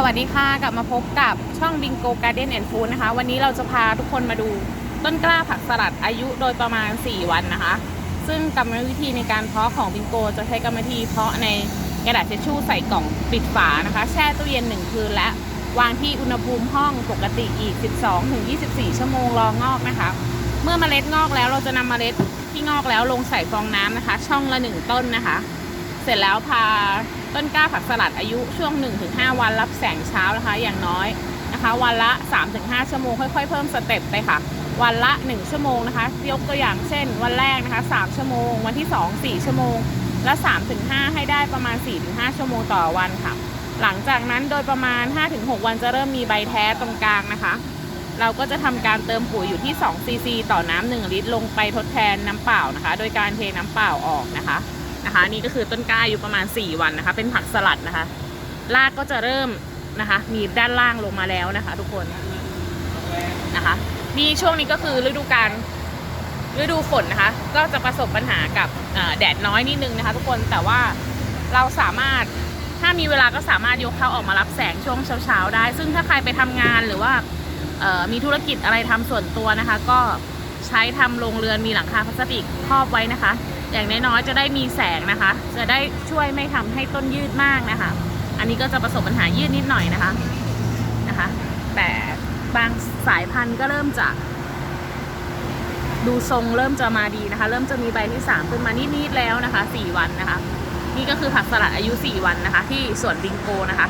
สวัสดีค่ะกลับมาพบกับช่อง Bingo Garden and Food นะคะ วันนี้เราจะพาทุกคนมาดูต้นกล้าผักสลัดอายุโดยประมาณ 4 วันนะคะ ซึ่งกรรมวิธีในการเพาะของบิงโกจะใช้กรรมวิธีเพาะในกระดาษเช็ดชู่ใส่กล่องปิดฝานะคะ แช่ตู้เย็น 1 คืนและวางที่อุณหภูมิห้องปกติอีก 12-24 ชั่วโมงรองอกนะคะ เมื่อเมล็ดงอกแล้วเราจะนำเมล็ดที่งอกแล้วลงใส่ฟองน้ำนะคะ ช่องละ 1 ต้นนะคะ สร็จแล้วพาต้นกล้าผักสลัดอายุช่วง 1-5 วันรับแสงเช้านะคะ อย่างน้อยนะคะ วันละ 3-5 ชั่วโมงค่อยๆ เพิ่มสเต็ปไปค่ะ วันละ 1 ชั่วโมงนะคะ ยกตัวอย่างเช่น วันแรกนะคะ 3 ชั่วโมง วันที่ 2 4 ชั่วโมง และ 3-5 ให้ได้ประมาณ 4-5 ชั่วโมงต่อวันค่ะ หลังจากนั้นโดยประมาณ 5-6 วันจะเริ่มมีใบแท้ตรงกลางนะคะ เราก็จะทำการเติมปุ๋ยอยู่ที่2ซีซีต่อน้ำ1ลิตรลงไปทดแทนน้ำเปล่านะคะ โดยการเทน้ำเปล่าออกนะคะ นะคะนี่ก็คือต้นกล้าอยู่ประมาณ 4 วันนะคะ เป็นผักสลัดนะคะรากก็จะเริ่มนะคะ มีด้านล่างลงมาแล้วนะคะ ทุกคนนะคะนี่ช่วงนี้ก็คือฤดูการฤดูฝนนะคะ ก็จะประสบปัญหากับแดดน้อยนิดนึงนะคะ ทุกคนแต่ว่าเราสามารถถ้ามีเวลาก็สามารถยกเขาออกมารับแสงช่วงเช้าๆได้ ซึ่งถ้าใครไปทำงานหรือว่ามีธุรกิจอะไรทำส่วนตัวนะคะ ก็ใช้ทำโรงเรือนมีหลังคาพลาสติกครอบไว้นะคะ อย่างน้อยๆจะได้มีแสงนะคะ จะได้ช่วยไม่ทำให้ต้นยืดมากนะคะ อันนี้ก็จะประสบปัญหายืดนิดหน่อยนะคะนะคะ แต่บางสายพันธุ์ก็เริ่มจะดูทรงเริ่มจะมาดีนะคะ เริ่มจะมีใบที่ 3 ขึ้นมานิดๆแล้วนะคะ 4 วันนะคะ นี่ก็คือผักสลัดอายุ 4 วันนะคะ ที่สวนบิงโกนะคะ